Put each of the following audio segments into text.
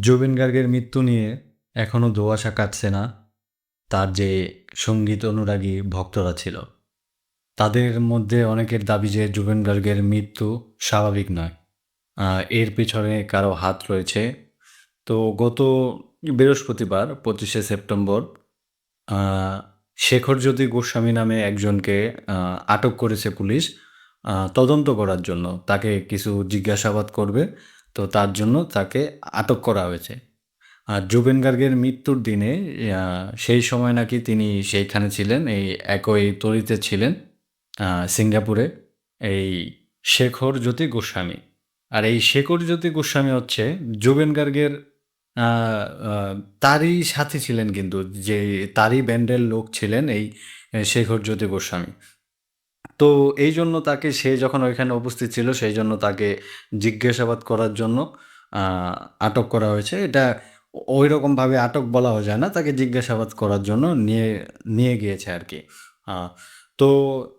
জুবিন গার্গের মৃত্যু নিয়ে এখনও ধোঁয়াশা কাটছে না তার যে সংগীত অনুরাগী ভক্তরা ছিল। তাদের মধ্যে অনেকের দাবি যে জুবিন গার্গের মৃত্যু স্বাভাবিক নয়। এর পিছনে কারও হাত রয়েছে। তো গত বৃহস্পতিবার, পঁচিশে সেপ্টেম্বর শেখর জ্যোতি গোস্বামী নামে একজনকে আটক করেছে পুলিশ। তদন্ত করার জন্য তাকে কিছু জিজ্ঞাসাবাদ করবে। তো তার জন্য তাকে আটক করা হয়েছে। আর জুবেন গার্গের মৃত্যুর দিনে সেই সময় নাকি তিনি সেইখানে ছিলেন, এই একই তরিতে ছিলেন সিঙ্গাপুরে, এই শেখর জ্যোতি গোস্বামী। আর এই শেখর জ্যোতি গোস্বামী হচ্ছে জুবেন গার্গের তারই সাথে ছিলেন কিন্তু, যে তারই ব্যান্ডের লোক ছিলেন এই শেখর জ্যোতি গোস্বামী। তো এই জন্য তাকে সে যখন ওইখানে উপস্থিত ছিল, সেই জন্য তাকে জিজ্ঞাসাবাদ করার জন্য আটক করা হয়েছে। এটা ওই রকমভাবে আটক বলা যায় না, তাকে জিজ্ঞাসাবাদ করার জন্য নিয়ে নিয়ে গিয়েছে আর কি। তো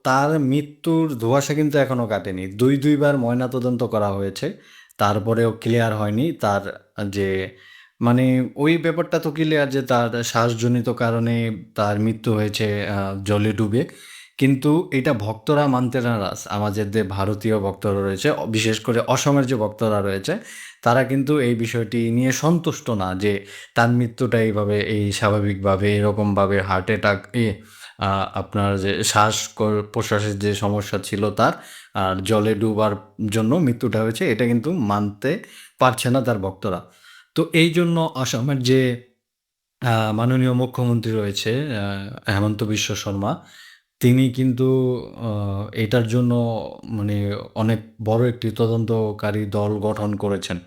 তার মৃত্যুর ধোঁয়াশা কিন্তু এখনও কাটেনি। দুই, দুইবার ময়নাতদন্ত করা হয়েছে, তারপরেও ক্লিয়ার হয়নি তার যে মানে ওই ব্যাপারটা তো ক্লিয়ার যে তার শ্বাসজনিত কারণে তার মৃত্যু হয়েছে জলে ডুবে। কিন্তু এটা ভক্তরা মানতে নারাজ। আমাদের যে ভারতীয় ভক্তরা রয়েছে, বিশেষ করে অসমের যে ভক্তরা রয়েছে, তারা কিন্তু এই বিষয়টি নিয়ে সন্তুষ্ট না যে তার মৃত্যুটা এইভাবে, এই স্বাভাবিকভাবে, এরকমভাবে হার্ট অ্যাটাক এ আপনার যে শ্বাস প্রশ্বাসের যে সমস্যা ছিল তার, আর জলে ডুবার জন্য মৃত্যুটা হয়েছে, এটা কিন্তু মানতে পারছে না তার ভক্তরা। তো এই জন্য অসমের যে মাননীয় মুখ্যমন্ত্রী রয়েছে হেমন্ত বিশ্ব শর্মা তিনি কিন্তু এটার জন্য মানে অনেক বড় একটি তদন্তকারী দল গঠন করেছেন।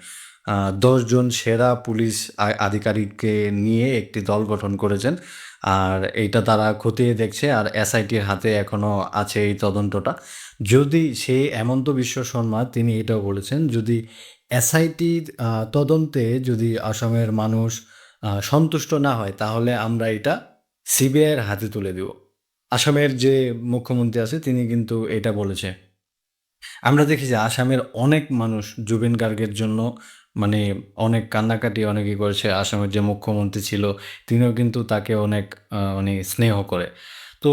আহ, দশজন সেরা পুলিশ আ- আধিকারিককে নিয়ে একটি দল গঠন করেছেন। আর এইটা তারা খতিয়ে দেখছে আর এসআইটির হাতে এখনও আছে এই তদন্তটা। যদি সে হেমন্ত বিশ্ব শর্মা তিনি এটাও বলেছেন যদি এসআইটির তদন্তে যদি আসামের মানুষ সন্তুষ্ট না হয় তাহলে আমরা এটা সিবিআইয়ের হাতে তুলে দেব। আসামের যে মুখ্যমন্ত্রী আছে, তিনি কিন্তু এটা বলেছে। আমরা দেখি যে আসামের অনেক মানুষ জুবিন গার্গের জন্য মানে অনেক কান্নাকাটি অনেকেই করেছে। আসামের যে মুখ্যমন্ত্রী ছিল, তিনিও কিন্তু তাকে অনেক মানে স্নেহ করে। তো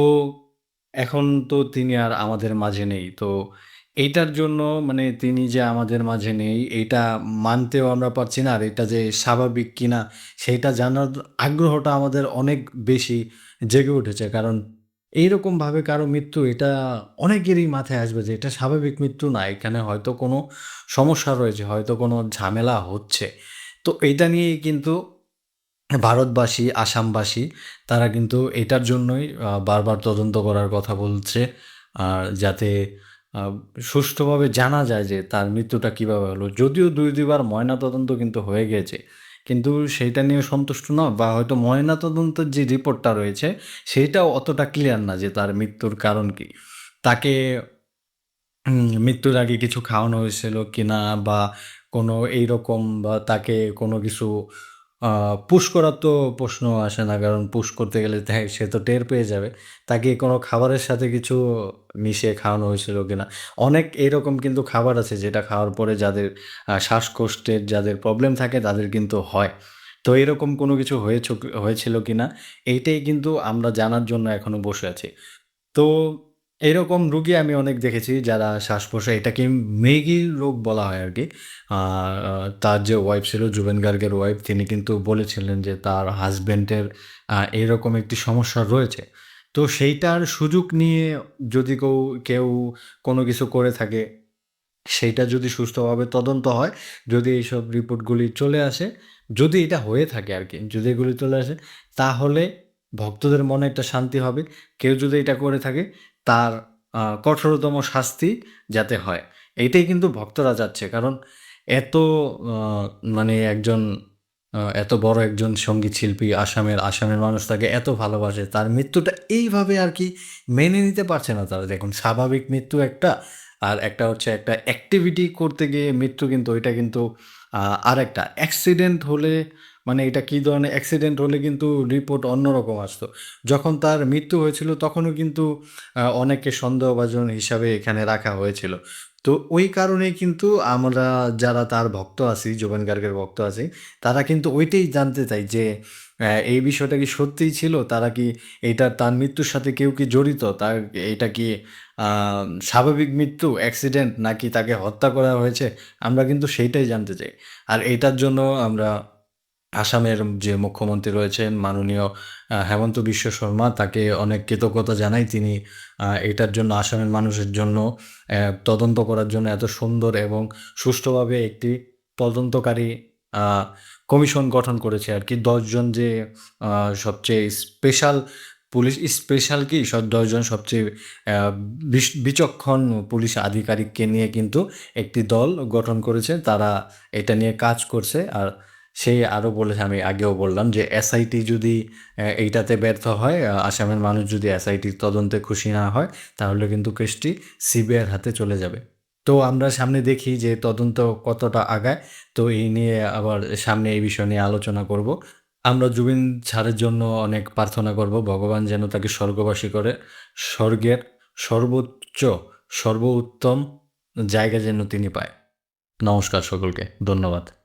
এখন তো তিনি আর আমাদের মাঝে নেই। তো এইটার জন্য মানে তিনি যে আমাদের মাঝে নেই এটা মানতেও আমরা পারছি না। আর এটা যে স্বাভাবিক কিনা, সেইটা জানার আগ্রহটা আমাদের অনেক বেশি জেগে উঠেছে। কারণ এইরকমভাবে কারও মৃত্যু, এটা অনেকেরই মাথায় আসবে যে এটা স্বাভাবিক মৃত্যু না, এখানে হয়তো কোনো সমস্যা রয়েছে, হয়তো কোনো ঝামেলা হচ্ছে। তো এটা নিয়েই কিন্তু ভারতবাসী, আসামবাসী, তারা কিন্তু এটার জন্যই বারবার তদন্ত করার কথা বলছে আর যাতে সুষ্ঠুভাবে জানা যায় যে তার মৃত্যুটা কীভাবে হলো। যদিও দুই দুইবার ময়না তদন্ত কিন্তু হয়ে গেছে কিন্তু সেইটা নিয়ে সন্তুষ্ট না বা হয়তো ময়না তদন্তের যে রিপোর্টটা রয়েছে সেটাও অতটা ক্লিয়ার না যে তার মৃত্যুর কারণ কি। তাকে মৃত্যুর আগে কিছু খাওয়ানো হয়েছিল কিনা বা কোনো এইরকম বা তাকে কোনো কিছু পুশ করার তো প্রশ্ন আসে না, কারণ পুশ করতে গেলে সে তো টের পেয়ে যাবে। তাকে কোনো খাবারের সাথে কিছু মিশিয়ে খাওয়ানো হয়েছিল কিনা? অনেক এইরকম কিন্তু খাবার আছে যেটা খাওয়ার পরে যাদের শ্বাসকষ্টের যাদের প্রবলেম থাকে তাদের কিন্তু হয়। তো এরকম কোনো কিছু হয়েছ হয়েছিল কিনা? এইটাই কিন্তু আমরা জানার জন্য এখনও বসে আছি। তো এরকম রুগী আমি অনেক দেখেছি যারা শ্বাস প্রশ্বাস এটাকে মেগি রোগ বলা হয় আর কি তার যে ওয়াইফ ছিল, জুবেন গার্গের ওয়াইফ তিনি কিন্তু বলেছিলেন যে তার হাজব্যান্ডের এরকম একটি সমস্যা রয়েছে। তো সেইটার সুযোগ নিয়ে যদি কেউ কেউ কোনো কিছু করে থাকে, সেইটা যদি সুস্থভাবে তদন্ত হয়, যদি এইসব রিপোর্টগুলি চলে আসে, যদি এটা হয়ে থাকে আর কি যদি এগুলি চলে আসে, তাহলে ভক্তদের মনে একটা শান্তি হবে। কেউ যদি এটা করে থাকে তার কঠোরতম শাস্তি যাতে হয়। এইটাই কিন্তু ভক্তরা যাচ্ছে কারণ এত মানে একজন এত বড় একজন সংগীত শিল্পী, আসামের আসামের মানুষ তাকে এত ভালোবাসে, তার মৃত্যুটা এইভাবে আর কি মেনে নিতে পারছে না তারা। দেখুন, স্বাভাবিক মৃত্যু একটা, আর একটা হচ্ছে একটা অ্যাক্টিভিটি করতে গিয়ে মৃত্যু কিন্তু, ওইটা কিন্তু আর একটা অ্যাক্সিডেন্ট হলে মানে এটা কী ধরনের অ্যাক্সিডেন্ট হলে কিন্তু রিপোর্ট অন্যরকম আসতো যখন তার মৃত্যু হয়েছিল তখনও কিন্তু অনেকে সন্দেহভাজন হিসাবে এখানে রাখা হয়েছিল তো ওই কারণেই কিন্তু আমরা যারা তার ভক্ত আছি, জুবেন গার্গের ভক্ত আছি, তারা কিন্তু ওইটাই জানতে চাই যে এই বিষয়টা কি সত্যিই ছিল? তারা কি এইটা তার মৃত্যুর সাথে কেউ কি জড়িত? তার এটা কি স্বাভাবিক মৃত্যু, অ্যাক্সিডেন্ট নাকি তাকে হত্যা করা হয়েছে? আমরা কিন্তু সেইটাই জানতে চাই। আর এইটার জন্য আমরা আসামের যে মুখ্যমন্ত্রী রয়েছেন মাননীয় হেমন্ত বিশ্ব শর্মা, তাকে অনেক কৃতজ্ঞতা জানাই। তিনি এটার জন্য আসামের মানুষের জন্য তদন্ত করার জন্য এত সুন্দর এবং সুষ্ঠুভাবে একটি তদন্তকারী কমিশন গঠন করেছে আর কি দশজন যে সবচেয়ে স্পেশাল পুলিশ, স্পেশাল কি সব ১০ জন সবচেয়ে বিচক্ষণ পুলিশ আধিকারিককে নিয়ে কিন্তু একটি দল গঠন করেছে। তারা এটা নিয়ে কাজ করছে। আর সে আরও বলেছে আমি আগেও বললাম যে এসআইটি যদি এইটাতে ব্যর্থ হয়, আসামের মানুষ যদি এসআইটির তদন্তে খুশি না হয়, তাহলে কিন্তু কেসটি সিবিআইয়ের হাতে চলে যাবে। তো আমরা সামনে দেখি যে তদন্ত কতটা আগায়। তো এই নিয়ে আবার সামনে এই বিষয় নিয়ে আলোচনা করব। আমরা জুবিন ছাড়ের জন্য অনেক প্রার্থনা করব। ভগবান যেন তাকে স্বর্গবাসী করে। স্বর্গের সর্বোচ্চ, সর্বোত্তম জায়গা যেন তিনি পায়। নমস্কার সকলকে। ধন্যবাদ।